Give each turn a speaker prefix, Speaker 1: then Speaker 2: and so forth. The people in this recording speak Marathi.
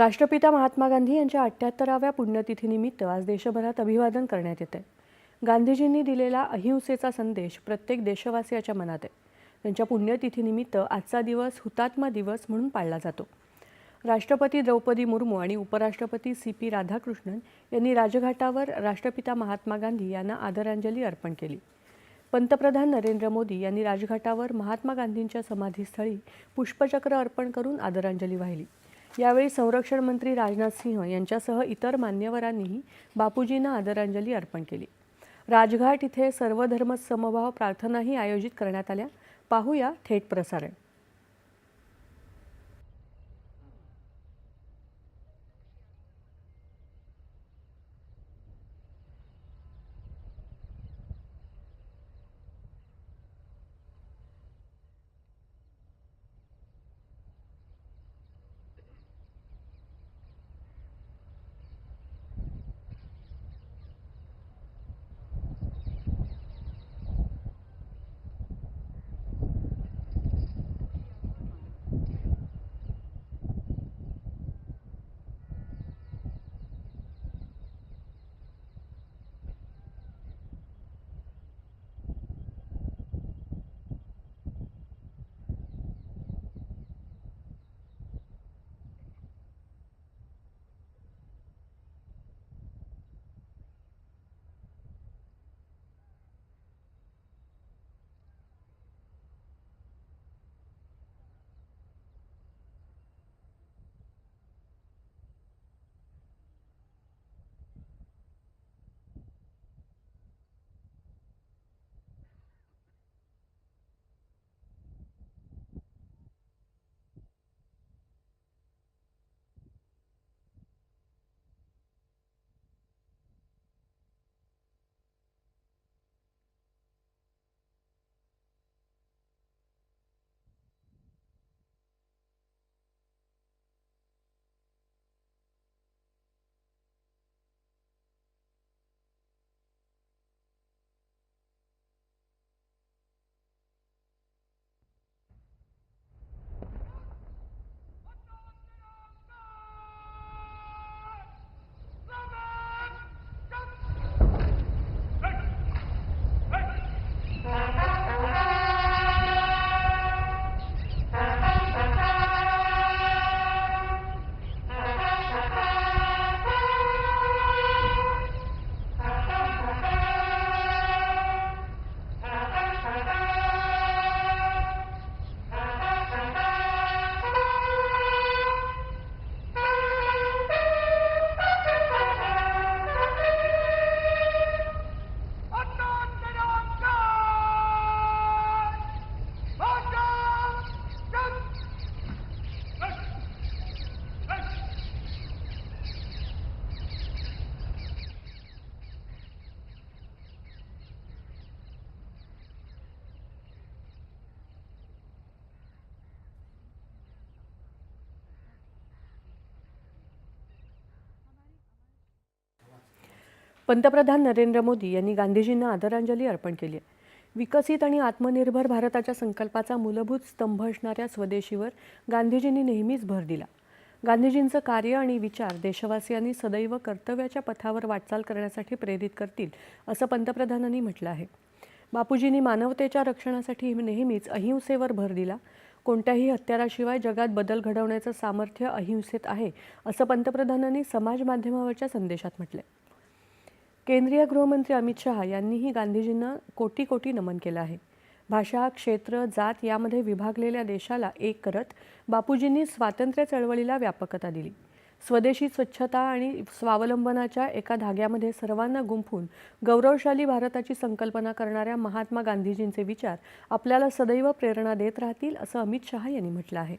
Speaker 1: राष्ट्रपिता महात्मा गांधी यांच्या अठ्ठ्याहत्तराव्या पुण्यतिथीनिमित्त आज देशभरात अभिवादन करण्यात येते गांधीजींनी दिलेला अहिंसेचा संदेश प्रत्येक देशवासियाच्या मनात आहे. त्यांच्या पुण्यतिथीनिमित्त आजचा दिवस हुतात्मा दिवस म्हणून पाळला जातो. राष्ट्रपती द्रौपदी मुर्मू आणि उपराष्ट्रपती सी पी राधाकृष्णन यांनी राजघाटावर राष्ट्रपिता महात्मा गांधी यांना आदरांजली अर्पण केली. पंतप्रधान नरेंद्र मोदी यांनी राजघाटावर महात्मा गांधींच्या समाधीस्थळी पुष्पचक्र अर्पण करून आदरांजली वाहिली. यावेळी संरक्षण मंत्री राजनाथ सिंह यांच्यासह इतर मान्यवरांनीही बापूजींना आदरांजली अर्पण केली. राजघाट इथे सर्वधर्म समभाव प्रार्थनाही आयोजित करण्यात आल्या. पाहूया थेट प्रसारण. पंतप्रधान नरेंद्र मोदी यांनी गांधीजींना आदरांजली अर्पण केली आहे. विकसित आणि आत्मनिर्भर भारताच्या संकल्पाचा मूलभूत स्तंभ असणाऱ्या स्वदेशीवर गांधीजींनी नेहमीच भर दिला. गांधीजींचं कार्य आणि विचार देशवासियांनी सदैव कर्तव्याच्या पथावर वाटचाल करण्यासाठी प्रेरित करतील असं पंतप्रधानांनी म्हटलं आहे. बापूजींनी मानवतेच्या रक्षणासाठी नेहमीच अहिंसेवर भर दिला. कोणत्याही हत्याराशिवाय जगात बदल घडवण्याचं सामर्थ्य अहिंसेत आहे असं पंतप्रधानांनी समाज माध्यमावरच्या संदेशात म्हटलंय. केंद्रीय गृहमंत्री अमित शहा यांनीही गांधीजींना कोटी कोटी नमन केलं आहे. भाषा क्षेत्र जात यामध्ये विभागलेल्या देशाला एक करत बापूजींनी स्वातंत्र्य चळवळीला व्यापकता दिली. स्वदेशी स्वच्छता आणि स्वावलंबनाच्या एका धाग्यामध्ये सर्वांना गुंफून गौरवशाली भारताची संकल्पना करणाऱ्या महात्मा गांधीजींचे विचार आपल्याला सदैव प्रेरणा देत राहतील असं अमित शहा यांनी म्हटलं आहे.